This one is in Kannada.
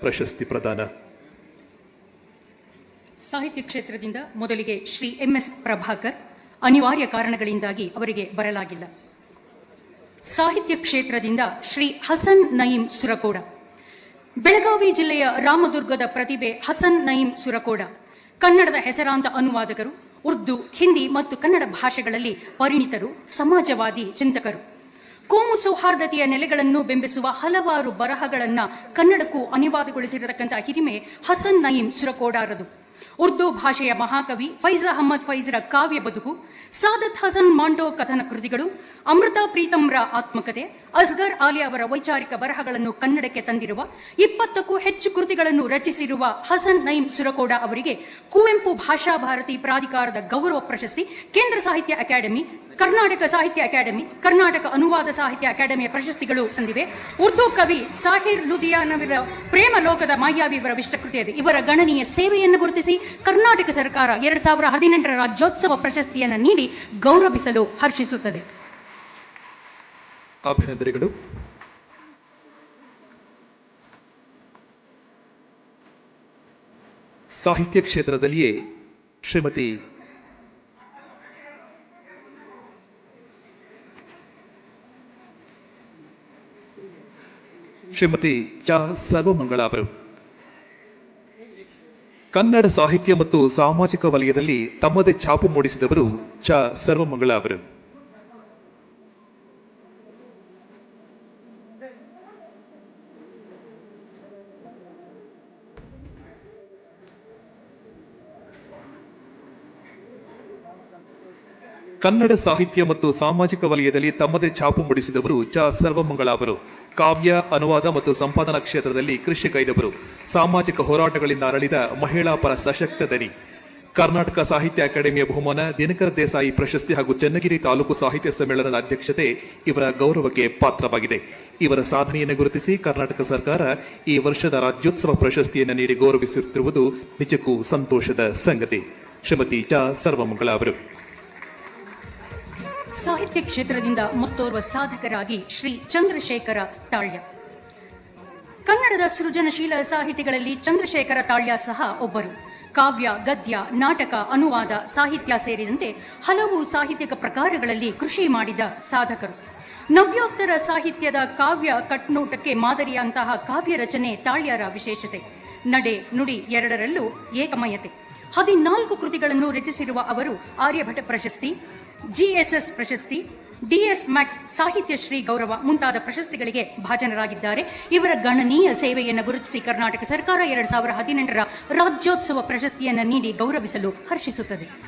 ಪ್ರಶಸ್ತಿ ಪ್ರದಾನ. ಸಾಹಿತ್ಯ ಕ್ಷೇತ್ರದಿಂದ ಮೊದಲಿಗೆ ಶ್ರೀ ಎಂಎಸ್ ಪ್ರಭಾಕರ್, ಅನಿವಾರ್ಯ ಕಾರಣಗಳಿಂದಾಗಿ ಅವರಿಗೆ ಬರಲಾಗಿಲ್ಲ. ಸಾಹಿತ್ಯ ಕ್ಷೇತ್ರದಿಂದ ಶ್ರೀ ಹಸನ್ ನಯೀಂ ಸುರಕೋಡ, ಬೆಳಗಾವಿ ಜಿಲ್ಲೆಯ ರಾಮದುರ್ಗದ ಪ್ರತಿಭೆ ಹಸನ್ ನಯೀಂ ಸುರಕೋಡ, ಕನ್ನಡದ ಹೆಸರಾಂತ ಅನುವಾದಕರು, ಉರ್ದು, ಹಿಂದಿ ಮತ್ತು ಕನ್ನಡ ಭಾಷೆಗಳಲ್ಲಿ ಪರಿಣಿತರು, ಸಮಾಜವಾದಿ ಚಿಂತಕರು. ಕೋಮು ಸೌಹಾರ್ದತೆಯ ನೆಲೆಗಳನ್ನು ಬೆಂಬಿಸುವ ಹಲವಾರು ಬರಹಗಳನ್ನು ಕನ್ನಡಕ್ಕೂ ಅನಿವಾದಗೊಳಿಸಿರತಕ್ಕಂಥ ಹಿರಿಮೆ ಹಸನ್ ನಯೀಂ ಸುರಕೋಡಾರದು. ಉರ್ದು ಭಾಷೆಯ ಮಹಾಕವಿ ಫೈಜ್ ಅಹಮ್ಮದ್ ಫೈಜ್ರ ಕಾವ್ಯ ಬದುಕು, ಸಾದತ್ ಹಸನ್ ಮಾಂಡೋ ಕಥನ ಕೃತಿಗಳು, ಅಮೃತ ಪ್ರೀತಮ್ರ ಆತ್ಮಕತೆ, ಅಸ್ಗರ್ ಆಲಿ ಅವರ ವೈಚಾರಿಕ ಬರಹಗಳನ್ನು ಕನ್ನಡಕ್ಕೆ ತಂದಿರುವ ಇಪ್ಪತ್ತಕ್ಕೂ ಹೆಚ್ಚು ಕೃತಿಗಳನ್ನು ರಚಿಸಿರುವ ಹಸನ್ ನೈಮ್ ಸುರಕೋಡ ಅವರಿಗೆ ಕುವೆಂಪು ಭಾಷಾ ಭಾರತಿ ಪ್ರಾಧಿಕಾರದ ಗೌರವ ಪ್ರಶಸ್ತಿ, ಕೇಂದ್ರ ಸಾಹಿತ್ಯ ಅಕಾಡೆಮಿ ಕರ್ನಾಟಕ ಸಾಹಿತ್ಯ ಅಕಾಡೆಮಿ, ಕರ್ನಾಟಕ ಅನುವಾದ ಸಾಹಿತ್ಯ ಅಕಾಡೆಮಿಯ ಪ್ರಶಸ್ತಿಗಳು ಸಂದಿವೆ. ಉರ್ದು ಕವಿ ಸಾಹಿರ್ ಲುಧಿಯಾನವರ ಪ್ರೇಮ ಲೋಕದ ಮಾಯಾವಿ ಇವರ ವಿಷ್ಟಕೃತಿಯದು ಇವರ ಗಣನೀಯ ಸೇವೆಯನ್ನು ಗುರುತಿಸಿ ಕರ್ನಾಟಕ ಸರ್ಕಾರ ಎರಡ್ ಸಾವಿರ ಹದಿನೆಂಟರ ರಾಜ್ಯೋತ್ಸವ ಪ್ರಶಸ್ತಿಯನ್ನು ನೀಡಿ ಗೌರವಿಸಲು ಹರ್ಷಿಸುತ್ತದೆ. ಅಭಿನಂದನೆಗಳು. ಸಾಹಿತ್ಯ ಕ್ಷೇತ್ರದಲ್ಲಿಯೇ ಶ್ರೀಮತಿ ಶ್ರೀಮತಿ ಚ ಸರ್ವಮಂಗಳ ಅವರು ಕನ್ನಡ ಸಾಹಿತ್ಯ ಮತ್ತು ಸಾಮಾಜಿಕ ವಲಯದಲ್ಲಿ ತಮ್ಮದೇ ಛಾಪು ಮೂಡಿಸಿದವರು ಚ ಸರ್ವಮಂಗಳ ಅವರು ಕನ್ನಡ ಸಾಹಿತ್ಯ ಮತ್ತು ಸಾಮಾಜಿಕ ವಲಯದಲ್ಲಿ ತಮ್ಮದೇ ಛಾಪು ಮೂಡಿಸಿದವರು ಚ. ಸರ್ವಮಂಗಳ ಅವರು. ಕಾವ್ಯ, ಅನುವಾದ ಮತ್ತು ಸಂಪಾದನಾ ಕ್ಷೇತ್ರದಲ್ಲಿ ಕೃಷಿ ಕೈದವರು. ಸಾಮಾಜಿಕ ಹೋರಾಟಗಳಿಂದ ಅರಳಿದ ಮಹಿಳಾ ಪರ ಸಶಕ್ತ ದನಿ. ಕರ್ನಾಟಕ ಸಾಹಿತ್ಯ ಅಕಾಡೆಮಿಯ ಬಹುಮಾನ ದಿನಕರ ದೇಸಾಯಿ ಪ್ರಶಸ್ತಿ ಹಾಗೂ ಚನ್ನಗಿರಿ ತಾಲೂಕು ಸಾಹಿತ್ಯ ಸಮ್ಮೇಳನದ ಅಧ್ಯಕ್ಷತೆ ಇವರ ಗೌರವಕ್ಕೆ ಪಾತ್ರವಾಗಿದೆ. ಇವರ ಸಾಧನೆಯನ್ನು ಗುರುತಿಸಿ ಕರ್ನಾಟಕ ಸರ್ಕಾರ ಈ ವರ್ಷದ ರಾಜ್ಯೋತ್ಸವ ಪ್ರಶಸ್ತಿಯನ್ನು ನೀಡಿ ಗೌರವಿಸುತ್ತಿರುವುದು ನಿಜಕ್ಕೂ ಸಂತೋಷದ ಸಂಗತಿ. ಶ್ರೀಮತಿ ಚ. ಸರ್ವಮಂಗಳ ಅವರು. ಸಾಹಿತ್ಯ ಕ್ಷೇತ್ರದಿಂದ ಮತ್ತೋರ್ವ ಸಾಧಕರಾಗಿ ಶ್ರೀ ಚಂದ್ರಶೇಖರ ತಾಳ್ಯ. ಕನ್ನಡದ ಸೃಜನಶೀಲ ಸಾಹಿತಿಗಳಲ್ಲಿ ಚಂದ್ರಶೇಖರ ತಾಳ್ಯ ಸಹ ಒಬ್ಬರು. ಕಾವ್ಯ, ಗದ್ಯ, ನಾಟಕ, ಅನುವಾದ, ಸಾಹಿತ್ಯ ಸೇರಿದಂತೆ ಹಲವು ಸಾಹಿತ್ಯಿಕ ಪ್ರಕಾರಗಳಲ್ಲಿ ಕೃಷಿ ಮಾಡಿದ ಸಾಧಕರು. ನವ್ಯೋತ್ತರ ಸಾಹಿತ್ಯದ ಕಾವ್ಯ ಕಟ್ನೋಟಕ್ಕೆ ಮಾದರಿಯಂತಹ ಕಾವ್ಯ ರಚನೆ ತಾಳ್ಯರ ವಿಶೇಷತೆ. ನಡೆ ನುಡಿ ಎರಡರಲ್ಲೂ ಏಕಮಯತೆ. ಹದಿನಾಲ್ಕು ಕೃತಿಗಳನ್ನು ರಚಿಸಿರುವ ಅವರು ಆರ್ಯಭಟ ಪ್ರಶಸ್ತಿ, ಜಿಎಸ್ಎಸ್ ಪ್ರಶಸ್ತಿ, ಡಿಎಸ್ ಮ್ಯಾಕ್ಸ್ ಸಾಹಿತ್ಯ ಶ್ರೀ ಗೌರವ ಮುಂತಾದ ಪ್ರಶಸ್ತಿಗಳಿಗೆ ಭಾಜನರಾಗಿದ್ದಾರೆ. ಇವರ ಗಣನೀಯ ಸೇವೆಯನ್ನು ಗುರುತಿಸಿ ಕರ್ನಾಟಕ ಸರ್ಕಾರ ಎರಡು ಸಾವಿರದ ಹದಿನೆಂಟರ ರಾಜ್ಯೋತ್ಸವ ಪ್ರಶಸ್ತಿಯನ್ನು ನೀಡಿ ಗೌರವಿಸಲು ಹರ್ಷಿಸುತ್ತದೆ.